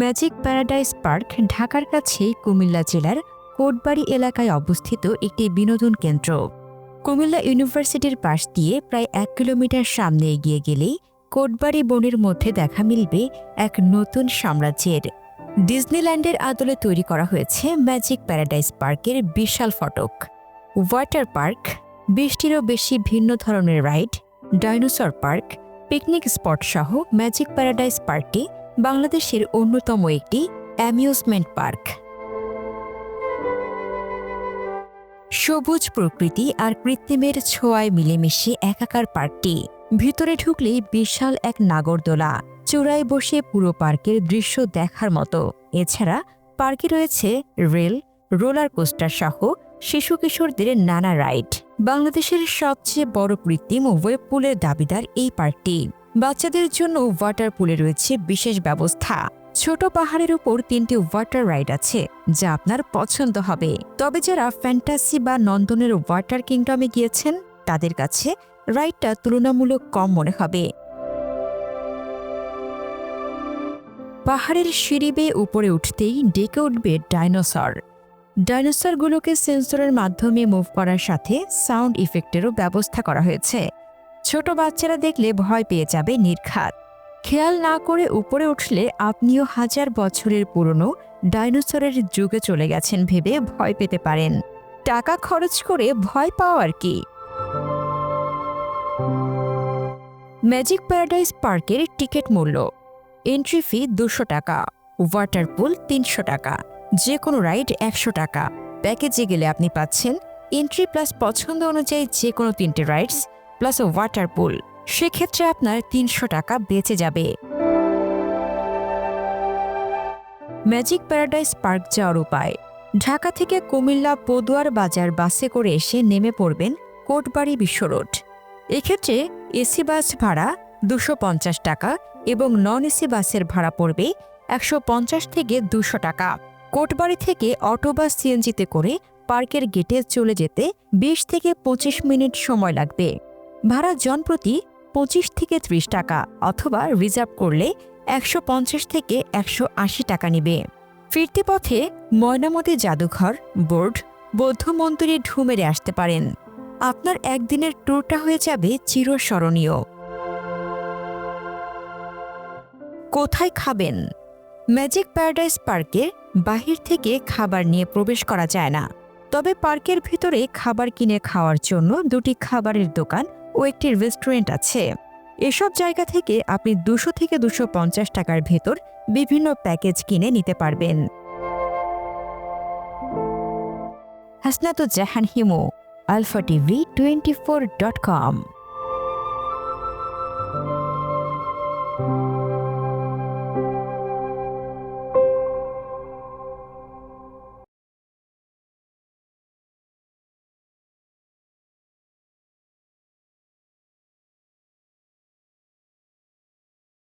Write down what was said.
Magic paradise park ঢাকার কাছে কুমিল্লা জেলার কোটবাড়ি এলাকায় অবস্থিত একটি বিনোদন কেন্দ্র। কুমিল্লা ইউনিভার্সিটির পাশ দিয়ে প্রায় এক কিলোমিটার সামনে এগিয়ে গেলেই কোটবাড়ি বনের মধ্যে দেখা মিলবে এক নতুন সাম্রাজ্যের। ডিজনিল্যান্ডের আদলে তৈরি করা হয়েছে ম্যাজিক প্যারাডাইস পার্কের বিশাল ফটক। ওয়াটার পার্ক, বিশটিরও বেশি ভিন্ন ধরনের ride, dinosaur park, picnic spot সহ ম্যাজিক প্যারাডাইস পার্কটি বাংলাদেশের অন্যতম একটি অ্যামিউজমেন্ট পার্ক। সবুজ প্রকৃতি আর কৃত্রিমের ছোঁয়ায় মিলেমিশে একাকার পার্কটি। ভিতরে ঢুকলেই বিশাল এক নাগরদোলা, চূড়ায় বসে পুরো পার্কের দৃশ্য দেখার মতো। এছাড়া পার্কে রয়েছে রেল, রোলার কোস্টার সহ শিশু কিশোরদের নানা রাইড। বাংলাদেশের সবচেয়ে বড় কৃত্রিম ওয়েব পুলের দাবিদার এই পার্কটি। বাচ্চাদের জন্য ওয়াটার পুলে রয়েছে বিশেষ ব্যবস্থা। ছোট পাহাড়ের উপর তিনটি ওয়াটার রাইড আছে, যা আপনার পছন্দ হবে। তবে যারা ফ্যান্টাসি বা নন্দনের ওয়াটার কিংডমে গিয়েছেন, তাদের কাছে রাইডটা তুলনামূলক কম মনে হবে। পাহাড়ের সিঁড়ি বেয়ে উপরে উঠতেই ডেকে উঠবে ডাইনোসর। ডাইনোসরগুলোকে সেন্সরের মাধ্যমে মুভ করার সাথে সাউন্ড ইফেক্টেরও ব্যবস্থা করা হয়েছে। ছোট বাচ্চারা দেখলে ভয় পেয়ে যাবে নির্ঘাত। খেয়াল না করে উপরে উঠলে আপনিও হাজার বছরের পুরনো ডাইনোসরের যুগে চলে গেছেন ভেবে ভয় পেতে পারেন। টাকা খরচ করে ভয় পাওয়ার কি। ম্যাজিক প্যারাডাইস পার্কের টিকিট মূল্য। এন্ট্রি ফি দুশো টাকা, ওয়াটার পুল তিনশো টাকা যে কোনো রাইড একশো টাকা। প্যাকেজে গেলে আপনি পাচ্ছেন এন্ট্রি প্লাস পছন্দ অনুযায়ী যে কোনো তিনটে রাইডস প্লাস ওয়াটার পুল সেক্ষেত্রে আপনার তিনশো টাকা বেঁচে যাবে। ম্যাজিক প্যারাডাইস পার্ক যাওয়ার উপায়, ঢাকা থেকে কুমিল্লা পদুয়ার বাজার বাসে করে এসে নেমে পড়বেন কোটবাড়ি বিশ্ব রোড। এক্ষেত্রে এসি বাস ভাড়া দুশো পঞ্চাশ টাকা এবং নন এসি বাসের ভাড়া পড়বে একশো পঞ্চাশ থেকে দুশো টাকা। কোটবাড়ি থেকে অটো বা সিএনজিতে করে পার্কের গেটে চলে যেতে বিশ থেকে পঁচিশ মিনিট সময় লাগবে। ভাড়া জনপ্রতি পঁচিশ থেকে ত্রিশ টাকা অথবা রিজার্ভ করলে একশো পঞ্চাশ থেকে একশো আশি টাকা নেবে। ফিরতে পথে ময়নামতি জাদুঘর, বোর্ড, বৌদ্ধ মন্দিরে ঢু মেরে আসতে পারেন। আপনার একদিনের ট্যুরটা হয়ে যাবে চিরস্মরণীয়। কোথায় খাবেন? ম্যাজিক প্যারাডাইস পার্কের বাহির থেকে খাবার নিয়ে প্রবেশ করা যায় না। তবে পার্কের ভিতরে খাবার কিনে খাওয়ার জন্য দুটি খাবারের দোকান ও একটি রেস্টুরেন্ট আছে। এসব জায়গা থেকে আপনি দুশো থেকে দুশো পঞ্চাশ টাকার ভেতর বিভিন্ন প্যাকেজ কিনে নিতে পারবেন। Hasnat Jahan Himu, Alpha TV twenty four dot com